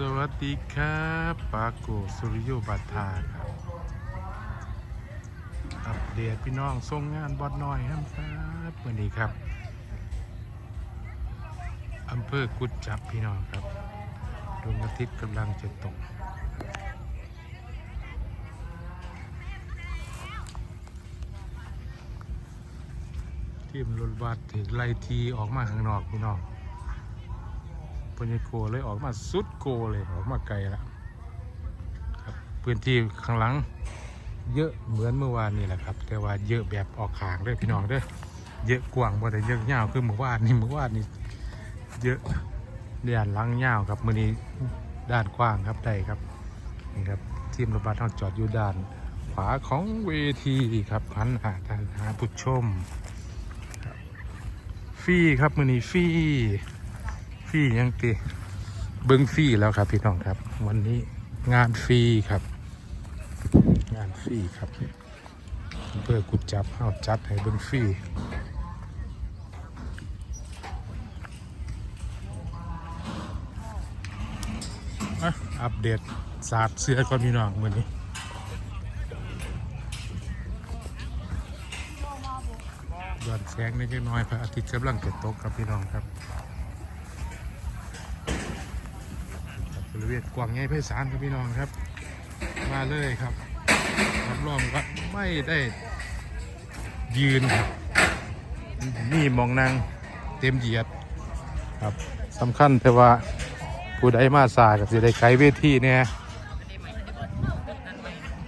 สวัสดีครับปาโกสุริโยบัตทาครับ อัปเดตพี่น้องส่งงานบอดน้อยครับครับวันนี้ครับอำเภอกุดจับพี่น้องครับดวงอาทิตย์กำลังจะตกทีมรถบัสถึงไล่ทีออกมาข้างนอกพี่น้อง พญโกเลยออกมาสุดโกเลยออกมาไกลละครับพื้นที่ข้างหลัง เยอะเหมือนเมื่อวานนี่แหละครับ แต่ว่าเยอะแบบออกขางด้วยพี่น้องด้วยเยอะกว้างบ่ได้เยอะยาวคือเมื่อวานนี่เมื่อวานนี่เยอะด้านหลังยาวครับมือนี้ด้านกว้างครับได้ครับนี่ครับทีมรถบัสเราจอดอยู่ด้าน ขวาของเวทีครับพันหาทานหาผู้ชมฟรีครับมือนี้ฟรี ฟรียังตีเบิ้งฟรีแล้วครับพี่น้องครับ วันนี้งานฟรีครับ งานฟรีครับเพื่อกุดจับเอาจัดให้เบิ้งฟรีอะอัปเดตศาสตร์เสื้อก่อนพี่น้องมือนี้หย่อนแสงเล็กน้อยพระอาทิตย์กำลังจะตกครับพี่น้องครับ ริเวณกวางใหญ่ไพศาลครับพี่น้องครับ มาเลยครับรับรองว่าไม่ได้ยืนครับ นี่มองนางเต็มเหยียดครับสำคัญแต่ว่าผู้ใดมาสายกับสิได้ไกลเวทีเนี่ย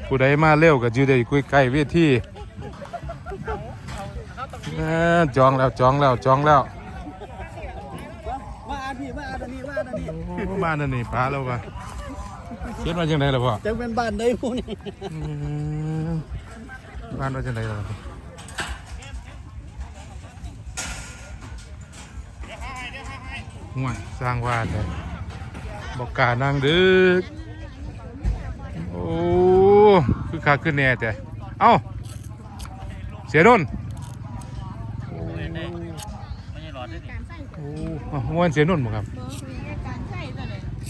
ผู้ใดมาเร็วกับจะได้คุยไกลเวทีเอ้อจองแล้วจองแล้วจองแล้ว มาอาพี่มาอาตอนนี้มาอาตอนนี้ โอ้ บ้านนั่นนี่ป้าแล้ววะเขียนมาจังไดล่ะพ่อจังเป็นบ้านได้ผู้นี่อืมบ้านว่าจังไดล่ะห่วยสร้างว่าแต่บอกกล้านั่งดึก โอ้คือขาขึ้นแน่แต่เอ้า เสียนนท์ไม่ใช่หลอดได้ดิการใส่โอ้อ้าวเมื่อวานเสียนนท์บ่ครับ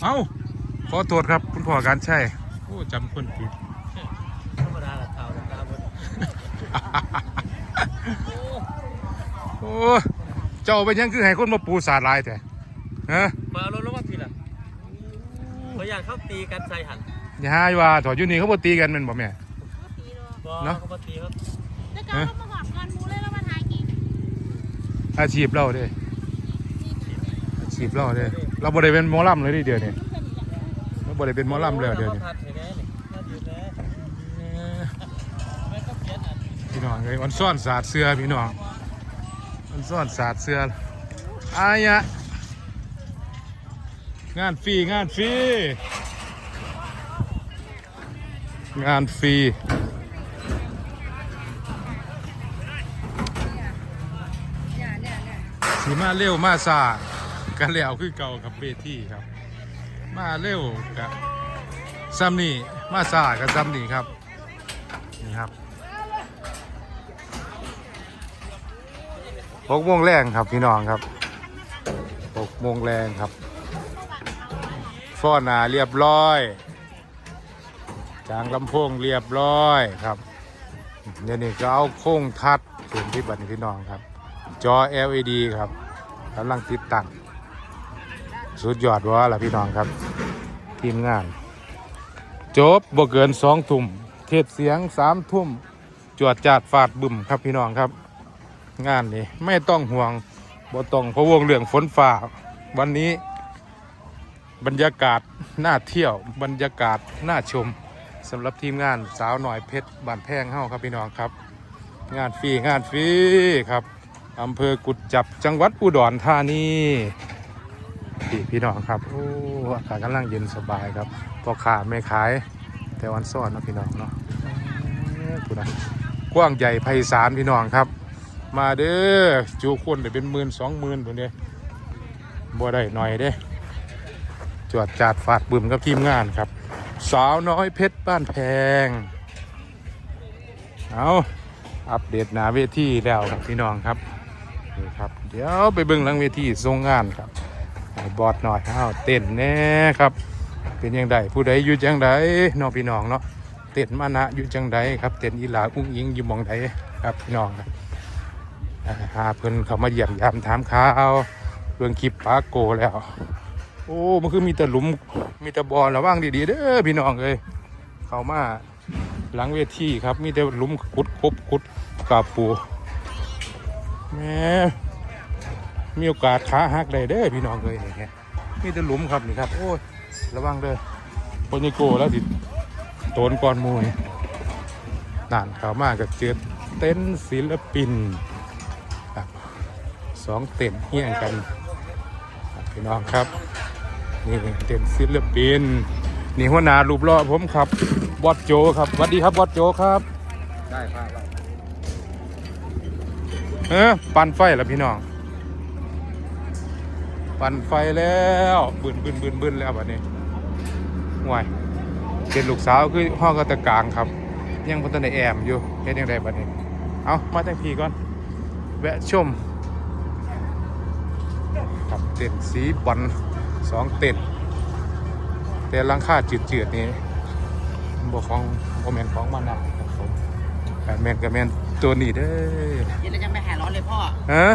เบอร์คุยการใส่ตัวเลยเอ้าขอโทษครับคุณพ่อการใช่โอ้จำคนผิดธรรมดาละเท่าละตาบนโอ้เจ้าไปยังคือให้คนมาปูสาดลายแต่ฮะมาลดลงมาพี่ล่ะพยายามเข้าตีกันใส่หันอย่าหาว่าถอดอยู่นี่เขาบ่ตีกันแมันบ่แม่ตีโลบ่เนาะเขามาตีครับแต่การเขามาหอดงานมูเลยแล้วมาถ่ายกินอาชีพเราเด้อา ชีพเราเด้เราบ่ได้เป็นหมอลำเลยดิเดี๋ยวนี้เราบ่ได้เป็นหมอลำแล้วเดี๋ยวนี้พี่น้องเปลี่ยนอันส้วันซ่อนสาดเสื้อพี่น้องวันซ่อนสาดเสื้ออายะงานฟรีงานฟรีงานฟรีเนี่ยเนี่ยเนี่ยสีมาเร็วมาซา กันแล้วคือเก่ากับเวทีครับ มาเร็วกับซัมนี่มาซากับซัมนี่ครับนี่ครับหกโมงแรงครับพี่น้องครับหกโมงแรงครับฟ้อนหนาเรียบร้อย จางลำโพงเรียบร้อยครับเดี๋ยวนี้ก็เอาโค้งทัดถึงที่บัตรพี่น้องครับ จอ LED ครับกำลังติดตั้ง สุดยอดวะล่ะพี่น้องครับ ทีมงาน จบบ่เกินสองทุ่มเทศเสียงสามทุ่มจวดจาดฟาดบึ่มครับพี่น้องครับ งานนี้ไม่ต้องห่วงบ่ต้องพะวงเรื่องฝนฟ้าวันนี้ บรรยากาศน่าเที่ยวบรรยากาศน่าชมสำหรับทีมงานสาวหน่อยเพชรบ้านแพงเฮาครับพี่น้องครับ งานฟรีงานฟรีครับอำเภอกุดจับจังหวัดอุดรธานี พี่พี่น้องครับโอ้อากาศกำลังเย็นสบายครับพอขาไม่ขาย แต่วันซ้อนนะพี่น้องเนาะกูนะกว้างใหญ่ไพศาลพี่น้องครับ มาเด้อจูคนได้เป็นหมื่นสองหมื่นตัวนี้บ่ได้หน่อยเด้จวดจาดฟาดบึมกับทีมงานครับ สาวน้อยเพชรบ้านแพงเอาอัปเดตหนาเวทีแล้วครับพี่น้องครับนี่ครับ เดี๋ยวไปเบิ่งหลังเวทีทรงงานครับ บอดหน่อยอ้าวเต้นแน่ครับ เป็นยังไงผู้ใดอยู่จังใดน้องพี่น้องเนาะเต้นมานะอยู่จังใดครับเต้นอีหลาอุ้งยิงอยู่มองใดครับพี่น้องครับอ่าหาเพิ่นเขามาเยี่ยมยามถามข่าวเรื่องคลิปปาโกแล้ว โอ้มันคือมีแต่หลุมมีแต่บอลระวังดีๆเด้อพี่น้องเอ้ยเขามาหลังเวทีครับ มีแต่หลุมขุดคบขุดกาปูแม่ มีโอกาสขาหักได้เด้อพี่น้องเอ้ยนี่ฮะมีแต่หลุมครับนี่ครับ โอ้ยระวังเด้อปนิโกแล้วสิโตนก่อนหมูนี่นั่นเข้ามากับเจอเต้นท์ศิลปินครับสองเต้นท์เฮี้ยงกันพี่น้องครับนี่เด่นศิลปินนี่หัวหน้ารูปหล่อผมครับบอสโจครับสวัสดีครับบอสโจครับได้ครับเออปั่นไฟแล้วพี่น้อง ปั่นไฟแล้วบึนบึนบึนบึนแล้วบัดนี้ห่วยเป็นลูกสาวคือห้องกระตะกลางครับ ยังพัฒนาแอมอยู่เฮ็ดยังไงบัดนี้ เอามาแต่งพี่ก่อน แวะชมกับเต็นท์สีบอลสองเต็นท์แต่หลังค่าจืดๆนี่บ่ของบ่แม่นของมันนะครับผมแต่แม่นก็แม่นตัวนี้เด้อเย็นแล้วยังไม่หายร้อนเลยพ่อฮะ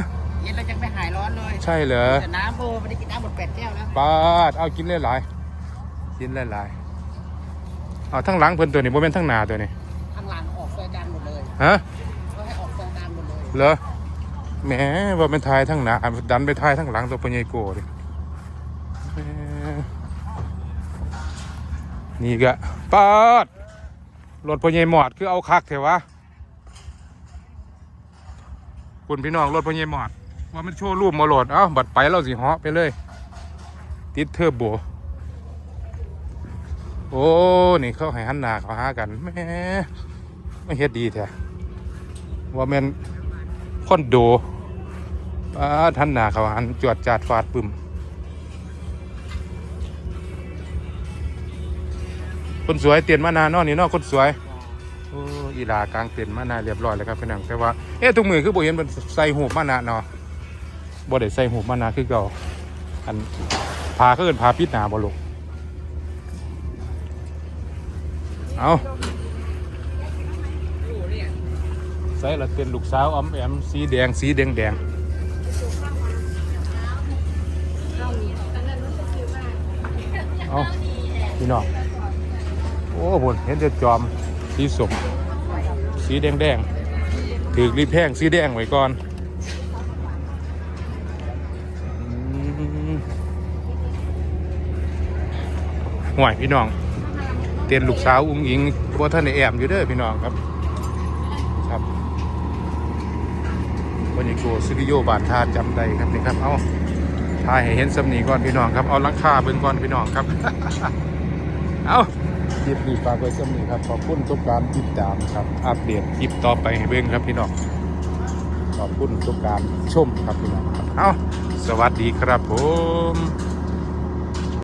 เย็นแล้วยังไม่หายร้อนเลยใช่เหรอแต่น้ำโบไม่ได้กินน้ำหมดแปดแก้วแล้วปาดเอากินหลายๆกินหลายๆเอาทั้งหลังเพิ่นตัวนี้บ่แม่นทั้งหน้าตัวนี้ข้างหลังออกซอยดันหมดเลยฮะก็ให้ออกซอยดันหมดเลยเหรอแหมว่าเป็นทายทั้งหน้าดันไปทายทั้งหลังตัวปัญญโกดิแหมนี่ก็ปาดรถปัญญหมอดคือเอาคักเถอะวะคุณพี่น้องรถปัญญหมอด ว่ามันโชว์รูปมาโหลดเอ้าบัดไปเราสิเหาะไปเลย ติดเทอร์โบ โอ้ นี่เขาให้หันหน้าเขาหากันแม่ไม่เฮ็ดดีแท้ว่าแม่นคอนโดป้าทันหน้าเขาหันจวดจาดฟาดปึมคนสวยเตียนมานานเนอนนี่นอคนสวยโอ้อีลากลางเต็นมานาเรียบร้อยแล้วครับพี่น้องแต่ว่าเอ๊ะทุกมือคือบ่เห็นมันใส่หูบมานาเนาะ บ่ได้ใส่หูมานาคือเก่าอันพาเขาเอิ้นพาปิดหนาบ่ลูกเอาใส่ละเป็นลูกสาวอมแอมสีแดงสีแดงแดงเอาพี่น้องโอ้บุญเห็นแต่จอมสีสมสีแดงแดงถือรีแพงสีแดงไว้ก่อน ห่วยพี่น้อง เตียนลูกสาวอุ้งอิงว่าท่านในแอมอยู่เด้อพี่น้องครับ ครับวันนี้โกสตูดิโอบาทธาตุจำได้ครับนี่ครับ เอาถ่ายให้เห็นสำนีก่อนพี่น้องครับ เอาหลังคาเบิ่งก่อนพี่น้องครับ เอาคลิปนี้ฝากไว้สำนีครับ ขอบคุณทุกการติดตามครับ อัปเดตคลิปต่อไปให้เบิ่งครับพี่น้อง ขอบคุณทุกการชมครับพี่น้องครับ เอาสวัสดีครับผม